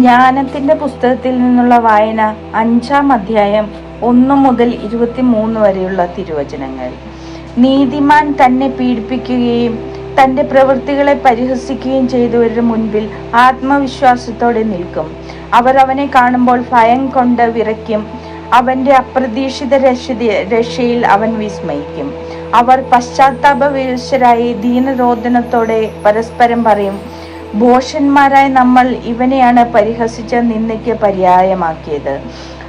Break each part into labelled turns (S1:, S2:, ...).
S1: ജ്ഞാനത്തിന്റെ പുസ്തകത്തിൽ നിന്നുള്ള വായന അഞ്ചാം അധ്യായം ഒന്നു മുതൽ ഇരുപത്തിമൂന്ന് വരെയുള്ള തിരുവചനങ്ങൾ. നീതിമാൻ തന്നെ പീഡിപ്പിക്കുകയും തന്റെ പ്രവൃത്തികളെ പരിഹസിക്കുകയും ചെയ്തവരുടെ മുൻപിൽ ആത്മവിശ്വാസത്തോടെ നിൽക്കും. അവർ അവനെ കാണുമ്പോൾ ഭയം കൊണ്ട് വിറയ്ക്കും. അവന്റെ അപ്രതീക്ഷിത രക്ഷ രക്ഷയിൽ അവൻ വിസ്മയിക്കും. അവർ പശ്ചാത്താപ വിവശരായി ദീനരോധനത്തോടെ പരസ്പരം പറയും ഭോഷന്മാരായ നമ്മൾ ഇവനെയാണ് പരിഹസിച്ച നിന്ദയ്ക്ക് പര്യായമാക്കിയത്.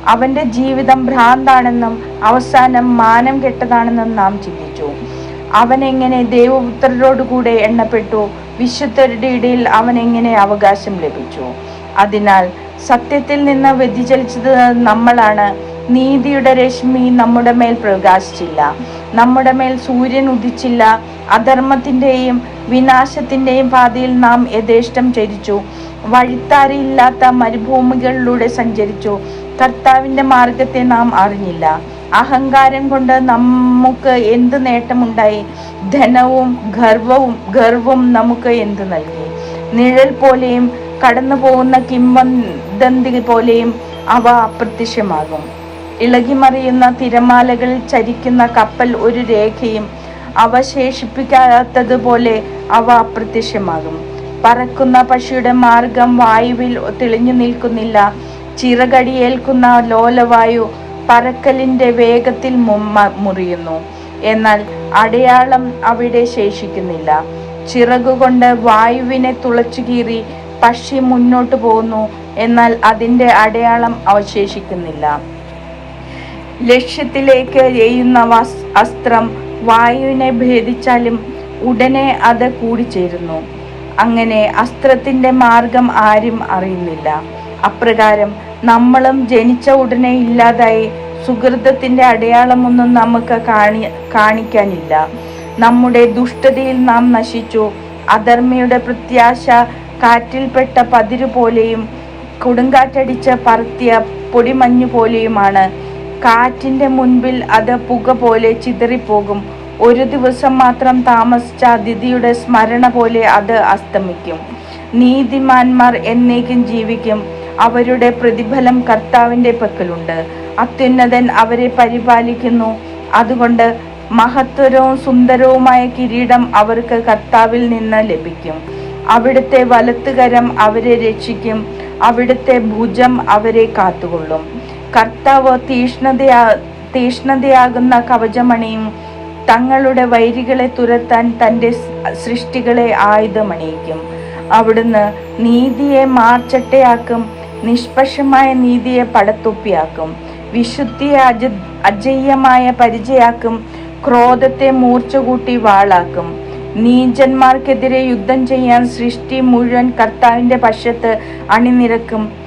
S1: അവന്റെ ജീവിതം ഭ്രാന്താണെന്നും അവസാനം മാനം കെട്ടതാണെന്നും നാം ചിന്തിച്ചു. അവൻ എങ്ങനെ ദേവപുത്രരോടുകൂടെ എണ്ണപ്പെട്ടു വിശുദ്ധരുടെ ഇടയിൽ അവൻ എങ്ങനെ അവകാശം ലഭിച്ചു? അതിനാൽ സത്യത്തിൽ നിന്ന് വ്യതിചലിച്ചത് നമ്മളാണ്. നീതിയുടെ രശ്മി നമ്മുടെ മേൽ പ്രകാശിച്ചില്ല. നമ്മുടെ മേൽ സൂര്യൻ ഉദിച്ചില്ല. അധർമ്മത്തിന്റെയും വിനാശത്തിന്റെയും പാതയിൽ നാം യഥേഷ്ടം ചരിച്ചു. വഴിത്താരയില്ലാത്ത മരുഭൂമികളിലൂടെ സഞ്ചരിച്ചു. കർത്താവിന്റെ മാർഗത്തെ നാം അറിഞ്ഞില്ല. അഹങ്കാരം കൊണ്ട് നമുക്ക് എന്ത് നേട്ടമുണ്ടായി? ധനവും ഗർവവും ഗർവും നമുക്ക് എന്ത് നൽകി? നിഴൽ പോലെയും കടന്നു പോകുന്ന കിംവദന്തി പോലെയും അവ അപ്രത്യക്ഷമാകും. ഇളകിമറിയുന്ന തിരമാലകളിൽ ചരിക്കുന്ന കപ്പൽ ഒരു രേഖയും അവശേഷിപ്പിക്കാത്തതുപോലെ അവ അപ്രത്യക്ഷമാകും. പറക്കുന്ന പക്ഷിയുടെ മാർഗം വായുവിൽ തെളിഞ്ഞു നിൽക്കുന്നില്ല. ചിറകടിയേൽക്കുന്ന ലോലവായു പറക്കലിന്റെ വേഗത്തിൽ മുറിയുന്നു. എന്നാൽ അടയാളം അവിടെ ശേഷിക്കുന്നില്ല. ചിറകുകൊണ്ട് വായുവിനെ തുളച്ചു കീറി പക്ഷി മുന്നോട്ട് പോകുന്നു. എന്നാൽ അതിന്റെ അടയാളം അവശേഷിക്കുന്നില്ല. ലക്ഷ്യത്തിലേക്ക് വസ്- അസ്ത്രം വായുവിനെ ഭേദിച്ചാലും ഉടനെ അത് കൂടിച്ചേരുന്നു. അങ്ങനെ അസ്ത്രത്തിന്റെ മാർഗം ആരും അറിയുന്നില്ല. അപ്രകാരം നമ്മളും ജനിച്ച ഉടനെ ഇല്ലാതായി സുഹൃതത്തിന്റെ അടയാളമൊന്നും നമുക്ക് കാണി കാണിക്കാനില്ല. നമ്മുടെ ദുഷ്ടതയിൽ നാം നശിച്ചു. അധർമ്മയുടെ പ്രത്യാശ കാറ്റിൽപ്പെട്ട പതിരു പോലെയും കൊടുങ്കാറ്റടിച്ച് പറത്തിയ പൊടിമഞ്ഞു പോലെയുമാണ് കാറ്റിന്റെ മുൻപിൽ അത് പുക പോലെ ചിതറിപ്പോകും. ഒരു ദിവസം മാത്രം താമസിച്ച അതിഥിയുടെ സ്മരണ പോലെ അത് അസ്തമിക്കും. നീതിമാന്മാർ എന്നേക്കും ജീവിക്കും. അവരുടെ പ്രതിഫലം കർത്താവിന്റെ പക്കലുണ്ട്. അത്യുന്നതൻ അവരെ പരിപാലിക്കുന്നു. അതുകൊണ്ട് മഹത്വരവും സുന്ദരവുമായ കിരീടം അവർക്ക് കർത്താവിൽ നിന്ന് ലഭിക്കും. അവിടുത്തെ വലത്തുകരം അവരെ രക്ഷിക്കും. അവിടുത്തെ ഭുജം അവരെ കാത്തുകൊള്ളും. കർത്താവ് തീഷ്ണതയാ തീഷ്ണതയാകുന്ന കവചമണിയും തങ്ങളുടെ വൈരികളെ തുരത്താൻ തന്റെ സൃഷ്ടികളെ ആയുധമണിയിക്കും. അവിടുന്ന് നീതിയെ മാർച്ചട്ടയാക്കും നിഷ്പക്ഷമായ നീതിയെ പടത്തൊപ്പിയാക്കും വിശുദ്ധിയെ അജ അജയ്യമായ പരിചയാക്കും ക്രോധത്തെ മൂർച്ച കൂട്ടി വാളാക്കും. നീചന്മാർക്കെതിരെ യുദ്ധം ചെയ്യാൻ സൃഷ്ടി മുഴുവൻ കർത്താവിന്റെ പക്ഷത്ത് അണിനിരക്കും.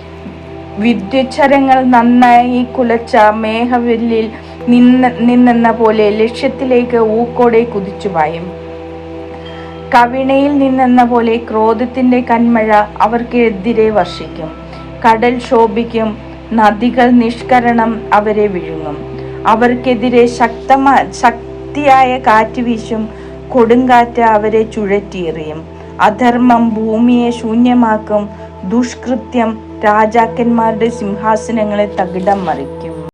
S1: വിദ്യുച്ഛരങ്ങൾ നന്നായി കുലച്ച മേഘവില്ലിൽ നിന്ന് നിന്നെന്ന പോലെ ലക്ഷ്യത്തിലേക്ക് ഊക്കോടെ കുതിച്ചു പായും. കവിണയിൽ നിന്നെന്ന പോലെ ക്രോധത്തിന്റെ കന്മഴ അവർക്കെതിരെ വർഷിക്കും. കടൽ ശോഭിക്കും നദികൾ നിഷ്കരണം അവരെ വിഴുങ്ങും. അവർക്കെതിരെ ശക്തമാ ശക്തിയായ കാറ്റ് വീശും കൊടുങ്കാറ്റ് അവരെ ചുഴറ്റിയെറിയും. അധർമ്മം ഭൂമിയെ ശൂന്യമാക്കും ദുഷ്കൃത്യം രാജാക്കന്മാരുടെ സിംഹാസനങ്ങളെ തകിടം മറിക്കും.